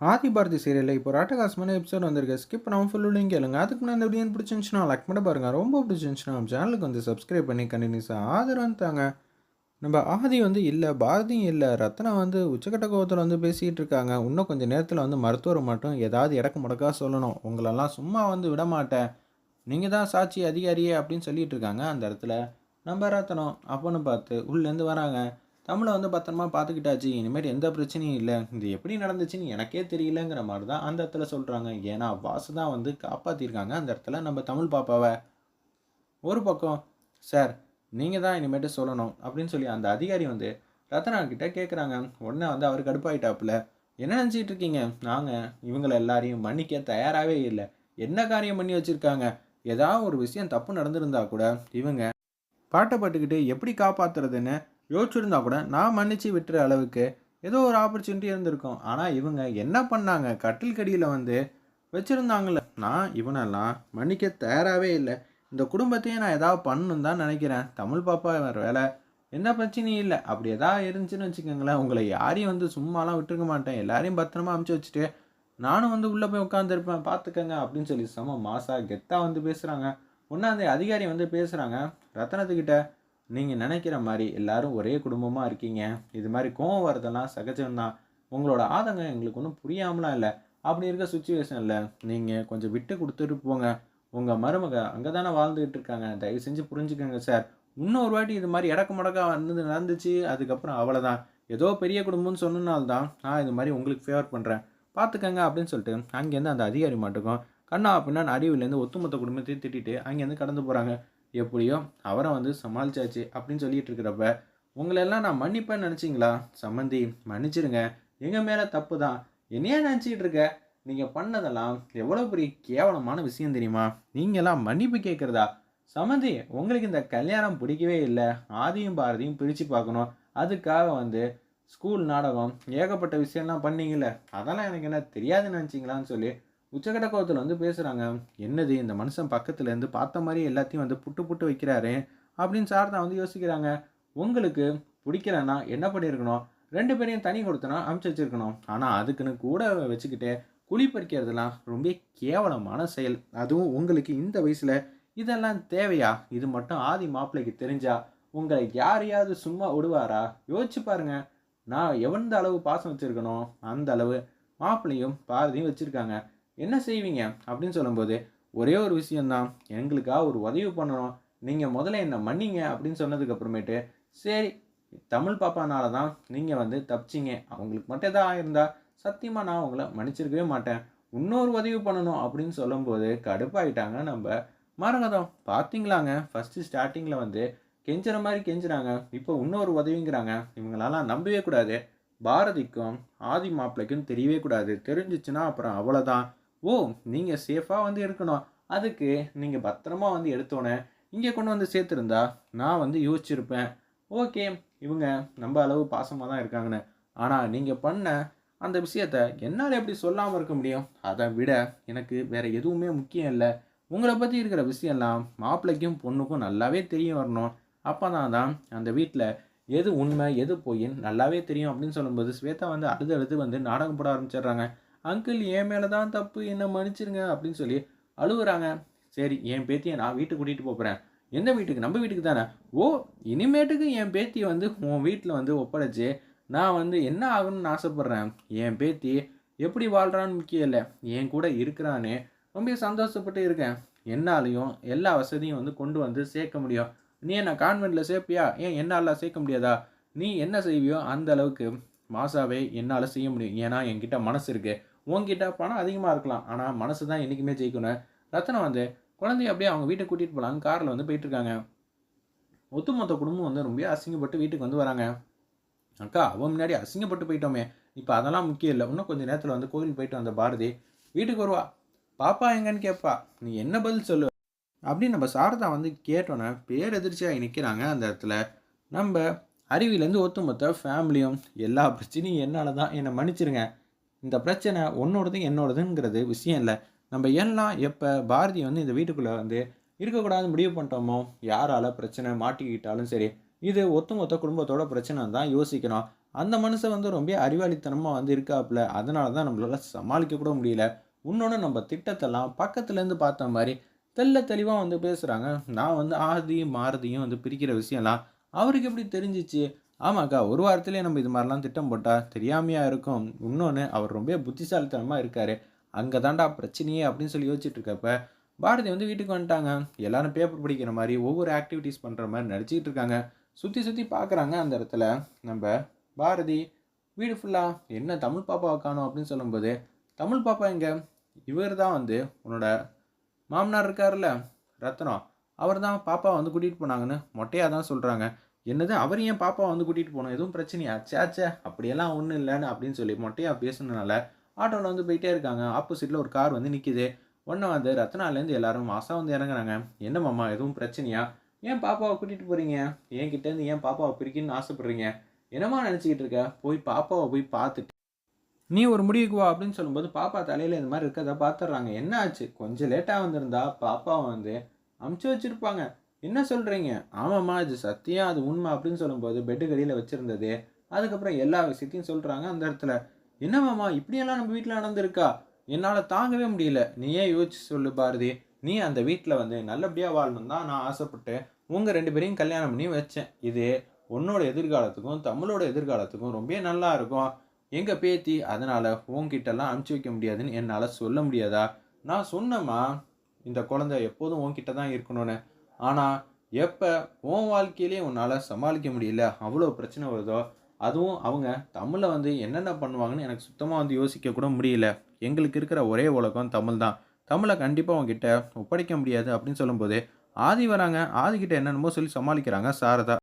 ஆதி பாரதி சீரியலில் இப்போ ராட்டகாசமான எபிசோட் வந்திருக்கு. ஸ்கிப் நம்ம ஃபுல்லுலையும் கேளுங்க அதுக்கு நான் இந்த வீடியோ பிடிச்சிருந்துச்சுன்னா லைக் பண்ண பாருங்கள் ரொம்ப பிடிச்சிருந்துச்சுன்னா நம்ம சேனலுக்கு வந்து சப்ஸ்கிரைப் பண்ணி கண்டினியூஸாக ஆதரவு தாங்க. நம்ம ஆதி வந்து இல்லை பாரதியும் இல்லை ரத்னா வந்து உச்சக்கட்ட கோபத்தில் வந்து பேசிகிட்டு இருக்காங்க. இன்னும் கொஞ்சம் நேரத்தில் வந்து மருத்துவர் மட்டும் ஏதாவது இடக்கு முடக்கா சொல்லணும். உங்களெல்லாம் சும்மா வந்து விட மாட்டேன். நீங்கள் தான் சாட்சி அதிகாரியே அப்படின்னு சொல்லிகிட்டு இருக்காங்க அந்த இடத்துல. நம்ம ரத்தனம் அப்போன்னு பார்த்து உள்ளேருந்து வராங்க. தமிழை வந்து பத்திரமா பார்த்துக்கிட்டாச்சு இனிமேல் எந்த பிரச்சனையும் இல்லை. இது எப்படி நடந்துச்சுன்னு எனக்கே தெரியலங்கிற மாதிரி தான் அந்த இடத்துல சொல்கிறாங்க ஏன்னா வாசு தான் வந்து காப்பாற்றிருக்காங்க அந்த இடத்துல நம்ம தமிழ் பாப்பாவை. ஒரு பக்கம் சார் நீங்கள் தான் இனிமேட்டு சொல்லணும் அப்படின்னு சொல்லி அந்த அதிகாரி வந்து ரத்னா கிட்ட கேட்குறாங்க உடனே வந்து அவர் கடுப்பாயிட்டாப்புல. என்ன நினச்சிட்டு இருக்கீங்க? நாங்கள் இவங்கள எல்லாரையும் மன்னிக்க தயாராகவே இல்லை. என்ன காரியம் பண்ணி வச்சுருக்காங்க? ஏதாவது ஒரு விஷயம் தப்பு நடந்திருந்தா கூட இவங்க பாட்டை பட்டுக்கிட்டு எப்படி காப்பாற்றுறதுன்னு யோசிச்சிருந்தா கூட நான் மன்னிச்சு விட்டுற அளவுக்கு ஏதோ ஒரு ஆப்பர்ச்சுனிட்டி இருந்திருக்கும். ஆனால் இவங்க என்ன பண்ணாங்க? கட்டில் கடியில் வந்து வச்சுருந்தாங்கள நான் இவனெல்லாம் மன்னிக்க தயாராகவே இல்லை. இந்த குடும்பத்தையும் நான் ஏதாவது பண்ணணும் தான் நினைக்கிறேன். தமிழ் பாப்பா வேறு வேலை. எந்த பிரச்சனையும் இல்லை. அப்படி எதாவது இருந்துச்சுன்னு வச்சுக்கோங்களேன். உங்களை யாரையும் வந்து சும்மாலாம் விட்டுருக்க மாட்டேன். எல்லாரையும் பத்திரமா அமுச்சு வச்சுட்டு நானும் வந்து உள்ளே போய் உட்காந்துருப்பேன் பார்த்துக்கங்க அப்படின்னு சொல்லி செம மாசா கெத்தாக வந்து பேசுகிறாங்க ஒன்றாந்தே அதிகாரி வந்து பேசுகிறாங்க ரத்தனத்துக்கிட்ட நீங்கள் நினைக்கிற மாதிரி எல்லாரும் ஒரே குடும்பமாக இருக்கீங்க. இது மாதிரி கோவம் வரதெல்லாம் சகஜம்தான். உங்களோட ஆதங்கம் எங்களுக்கு ஒன்றும் புரியாமலாம் இல்லை. அப்படி இருக்க சுச்சுவேஷனில் நீங்கள் கொஞ்சம் விட்டு கொடுத்துட்டு போங்க. உங்கள் மருமக அங்கே தானே வாழ்ந்துக்கிட்டு இருக்காங்க. தயவு செஞ்சு புரிஞ்சுக்கோங்க சார். இன்னொரு வாட்டி இது மாதிரி இடக்கு முடக்கா வந்து நடந்துச்சு அதுக்கப்புறம் அவ்வளோதான் ஏதோ பெரிய குடும்பம்னு சொன்னனால்தான் நான் இது மாதிரி உங்களுக்கு ஃபேவர் பண்ணுறேன் பார்த்துக்கங்க அப்படின்னு சொல்லிட்டு அங்கேருந்து அந்த அதிகாரி மாட்டுக்கும் கண்ணா அப்படின்னா அறிவுலேருந்து ஒத்துமொத்த குடும்பத்தையும் திட்டிட்டு அங்கேருந்து கடந்து போகிறாங்க எப்படியோ அவரை வந்து சமாளிச்சாச்சு அப்படின்னு சொல்லிட்டு இருக்கிறப்ப உங்களெல்லாம் நான் மன்னிப்பேன்னு நினச்சிங்களா? சம்மந்தி மன்னிச்சிருங்க. எங்கள் மேலே தப்பு தான். என்னையா நினச்சிக்கிட்டு இருக்க? நீங்கள் பண்ணதெல்லாம் எவ்வளோ பெரிய கேவலமான விஷயம் தெரியுமா? நீங்களாம் மன்னிப்பு கேட்குறதா? சம்மந்தி உங்களுக்கு இந்த கல்யாணம் பிடிக்கவே இல்லை. ஆதியும் பாரதியும் பிரித்து பார்க்கணும். அதுக்காக வந்து ஸ்கூல் நாடகம் ஏகப்பட்ட விஷயம்லாம் பண்ணீங்கல்ல. அதெல்லாம் எனக்கு என்ன தெரியாதுன்னு நினச்சிங்களான்னு சொல்லி உச்சக்கட்ட கோபத்தில் வந்து பேசுகிறாங்க என்னது இந்த மனுஷன் பக்கத்துலேருந்து பார்த்த மாதிரி எல்லாத்தையும் வந்து புட்டு புட்டு வைக்கிறாரு அப்படின்னு சாரதா வந்து யோசிக்கிறாங்க. உங்களுக்கு பிடிக்கலன்னா என்ன பண்ணியிருக்கணும்? ரெண்டு பேரையும் தனி கொடுத்தனா அமுச்சு வச்சிருக்கணும். ஆனால் அதுக்குன்னு கூட வச்சுக்கிட்டு குழி பறிக்கிறதுலாம் ரொம்ப கேவலமான செயல். அதுவும் உங்களுக்கு இந்த வயசில். இதெல்லாம் தேவையா? இது மட்டும் ஆதி மாப்பிள்ளைக்கு தெரிஞ்சா உங்களை யாரையாவது சும்மா விடுவாரா? யோசிச்சு பாருங்க. நான் எவ்வளந்த அளவு பாசம் வச்சுருக்கணும் அந்த அளவு மாப்பிள்ளையும் பாரதியும் வச்சுருக்காங்க. என்ன செய்வீங்க? அப்படின்னு சொல்லும்போது ஒரே ஒரு விஷயந்தான் எங்களுக்காக ஒரு உதவி பண்ணணும். நீங்கள் முதல்ல என்னை மன்னிங்க அப்படின்னு சொன்னதுக்கு அப்புறமேட்டு சரி தமிழ் பாப்பானால தான் நீங்கள் வந்து தப்பிச்சிங்க. அவங்களுக்கு மட்டும் எதாவது ஆயிருந்தா சத்தியமாக நான் அவங்கள மன்னிச்சிருக்கவே மாட்டேன். இன்னொரு உதவி பண்ணணும் அப்படின்னு சொல்லும்போது கடுப்பாயிட்டாங்க நம்ம மரகதம். பார்த்தீங்களாங்க ஃபஸ்ட்டு ஸ்டார்டிங்கில் வந்து கெஞ்சுற மாதிரி கெஞ்சுறாங்க. இப்போ இன்னொரு உதவிங்கிறாங்க. இவங்களெல்லாம் நம்பவே கூடாது. பாரதிக்கும் ஆதி மாப்பிள்ளைக்கும் தெரியவே கூடாது. தெரிஞ்சிச்சுன்னா அப்புறம் அவ்வளோதான் ஓ நீங்கள் சேஃபாக வந்து எடுக்கணும் அதுக்கு நீங்கள் பத்திரமா வந்து எடுத்தோன்னே இங்கே கொண்டு வந்து சேர்த்துருந்தா நான் வந்து யோசிச்சிருப்பேன். ஓகே இவங்க நம்ம அளவு பாசமாக தான் இருக்காங்கன்னு. ஆனால் நீங்கள் பண்ண அந்த விஷயத்த என்னால் எப்படி சொல்லாமல் இருக்க முடியும்? அதை விட எனக்கு வேறு எதுவுமே முக்கியம் இல்லை. உங்களை பற்றி இருக்கிற விஷயம்லாம் மாப்பிள்ளைக்கும் பொண்ணுக்கும் நல்லாவே தெரியும் வரணும். அப்போ தான் தான் அந்த வீட்டில் எது உண்மை எது பொய்ன்னு நல்லாவே தெரியும் அப்படின்னு சொல்லும்போது ஸ்வேதா வந்து அழுது அழுது வந்து நாடகம் போட ஆரம்பிச்சிடுறாங்க. அங்கிள் என் மேலே தான் தப்பு என்னை மன்னிச்சிருங்க அப்படின்னு சொல்லி அழுகுறாங்க சரி என் பேத்தியை நான் வீட்டுக்கு கூட்டிகிட்டு போகிறேன் எந்த வீட்டுக்கு? நம்ம வீட்டுக்கு தானே? ஓ இனிமேட்டுக்கு என் பேத்தியை வந்து உன் வீட்டில் வந்து ஒப்படைச்சு நான் வந்து என்ன ஆகணும்னு ஆசைப்பட்றேன்? என் பேத்தி எப்படி வாழ்கிறான்னு முக்கியம் இல்லை. என் கூட இருக்கிறான்னு ரொம்ப சந்தோஷப்பட்டு இருக்கேன். என்னாலையும் எல்லா வசதியும் வந்து கொண்டு வந்து சேர்க்க முடியும். நீ என்ன கான்வெண்ட்டில் சேர்ப்பியா? ஏன் என்னால் சேர்க்க முடியாதா? நீ என்ன செய்வியோ அந்த அளவுக்கு மாசாவே என்னால் செய்ய முடியும். ஏன்னா என்கிட்ட மனசு இருக்குது உங்ககிட்ட பணம் அதிகமாக இருக்கலாம். ஆனால் மனசு தான் என்றைக்குமே ஜெயிக்கணும் ரத்தனம் வந்து குழந்தைய அப்படியே அவங்க வீட்டை கூட்டிகிட்டு போகலான்னு காரில் வந்து போயிட்டுருக்காங்க ஒட்டுமொத்த குடும்பம் வந்து ரொம்ப அசிங்கப்பட்டு வீட்டுக்கு வந்து வராங்க. அக்கா அவன் முன்னாடி அசிங்கப்பட்டு போயிட்டோமே. இப்போ அதெல்லாம் முக்கியம் இல்லை. இன்னும் கொஞ்சம் நேரத்தில் வந்து கோவில் போயிட்டு வந்த பாரதி வீட்டுக்கு வருவா. பாப்பா எங்கன்னு கேட்பா நீ என்ன பதில் சொல்லு? அப்படின்னு நம்ம சாரதா வந்து கேட்டோன்னே பேர் எதிர்ச்சியாக நிற்கிறாங்க அந்த இடத்துல. நம்ம அருவியிலேருந்து ஒத்துமொத்த ஃபேமிலியும் எல்லா பிரச்சனையும் என்னால் தான் என்னை மன்னிச்சிருங்க. இந்த பிரச்சனை உன்னோடது என்னோடதுங்கிறது விஷயம் இல்லை. நம்ம எல்லாம் எப்போ பாரதி வந்து இந்த வீட்டுக்குள்ளே வந்து இருக்கக்கூடாது முடிவு பண்ணிட்டோமோ யாரால் பிரச்சனை மாட்டிக்கிட்டாலும் சரி இது ஒத்துமொத்த குடும்பத்தோட பிரச்சனை தான் யோசிக்கணும். அந்த மனுஷன் வந்து ரொம்ப அறிவாளித்தனமாக வந்து இருக்காப்புல அதனால தான் நம்மளால் சமாளிக்க கூட முடியல. இன்னொன்று நம்ம திட்டத்தெல்லாம் பக்கத்துலேருந்து பார்த்த மாதிரி தெள்ள தெளிவாக வந்து பேசுகிறாங்க நான் வந்து ஆதியும் மாரதியும் வந்து பிரிக்கிற விஷயம்லாம் அவருக்கு எப்படி தெரிஞ்சிச்சு? ஆமாக்கா ஒரு வாரத்துலேயே நம்ம இது மாதிரிலாம் திட்டம் போட்டால் தெரியாமையாக இருக்கும். இன்னொன்று அவர் ரொம்ப புத்திசாலித்தனமாக இருக்கார். அங்கே தாண்டா பிரச்சனையே அப்படின்னு சொல்லி யோசிச்சுட்டு இருக்கப்ப பாரதி வந்து வீட்டுக்கு வந்துட்டாங்க. எல்லாரும் பேப்பர் படிக்கிற மாதிரி ஒவ்வொரு ஆக்டிவிட்டீஸ் பண்ணுற மாதிரி நடிச்சிக்கிட்டு இருக்காங்க சுற்றி சுற்றி பார்க்குறாங்க அந்த இடத்துல. நம்ம பாரதி வீடு ஃபுல்லாக என்ன தமிழ் பாப்பாவை காணும் அப்படின்னு சொல்லும்போது தமிழ் பாப்பா இங்கே இவர் தான் வந்து உன்னோட மாமனார் இருக்கார்ல ரத்னம். அவர் தான் பாப்பா வந்து கூட்டிகிட்டு போனாங்கன்னு மொட்டையாக தான் சொல்கிறாங்க என்னது அவர் ஏன் பாப்பா வந்து கூட்டிகிட்டு போனோம் எதுவும் பிரச்சனையா? சேச்சே அப்படியெல்லாம் ஒன்றும் இல்லைன்னு அப்படின்னு சொல்லி மொட்டையாக பேசுனதுனால ஆட்டோவில் வந்து போயிட்டே இருக்காங்க. ஆப்போசிட்டில் ஒரு கார் வந்து நிற்கிது ஒன்று வந்து ரத்னாலேருந்து எல்லாரும் மாதம் வந்து இறங்குறாங்க. என்ன மாமா எதுவும் பிரச்சனையா? ஏன் பாப்பாவை கூட்டிகிட்டு போகிறீங்க என்கிட்டேருந்து ஏன் பாப்பாவை பிரிக்கின்னு ஆசைப்பட்றீங்க? என்னம்மா நினச்சிக்கிட்டு இருக்க? போய் பாப்பாவை போய் பார்த்துட்டு. நீ ஒரு முடிவுக்கு வா அப்படின்னு சொல்லும்போது பாப்பா தலையில் இந்த மாதிரி இருக்கிறத பார்த்துட்றாங்க. என்ன ஆச்சு? கொஞ்சம் லேட்டாக வந்திருந்தா பாப்பாவை வந்து அமுச்சு வச்சுருப்பாங்க. என்ன சொல்கிறீங்க ஆமாம்மா இது சத்தியம் அது உண்மை அப்படின்னு சொல்லும்போது பெட்டு கடியில் வச்சுருந்தது. அதுக்கப்புறம் எல்லா விஷயத்தையும் சொல்கிறாங்க அந்த இடத்துல. என்னமாம்மா இப்படியெல்லாம் நம்ம வீட்டில் நடந்திருக்கா? என்னால் தாங்கவே முடியல. நீயே யோசிச்சு சொல்லு பாரதி. நீ அந்த வீட்டில் வந்து நல்லபடியாக வாழணும் தான் நான் ஆசைப்பட்டு உங்கள் ரெண்டு பேரையும் கல்யாணம் பண்ணி வச்சேன். இது உன்னோட எதிர்காலத்துக்கும் தமிழோட எதிர்காலத்துக்கும் ரொம்ப நல்லா இருக்கும். எங்கள் பேத்தி அதனால் உன்கிட்டலாம் அனுப்பிச்சி வைக்க முடியாதுன்னு என்னால் சொல்ல முடியாதா? நான் சொன்னம்மா இந்த குழந்தை எப்போதும் உன்கிட்ட தான் இருக்கணும்னு. ஆனால் எப்போ உன் வாழ்க்கையிலேயே உன்னால் சமாளிக்க முடியல அவ்வளோ பிரச்சனை வருதோ அதுவும் அவங்க தமிழை வந்து என்னென்ன பண்ணுவாங்கன்னு எனக்கு சுத்தமாக வந்து யோசிக்க கூட முடியல. எங்களுக்கு இருக்கிற ஒரே உலகம் தமிழ் தான். தமிழை கண்டிப்பாக உங்ககிட்ட ஒப்படைக்க முடியாது அப்படின்னு சொல்லும்போது ஆதி வராங்க ஆதிக்கிட்ட என்னென்னமோ சொல்லி சமாளிக்கிறாங்க சாரதா.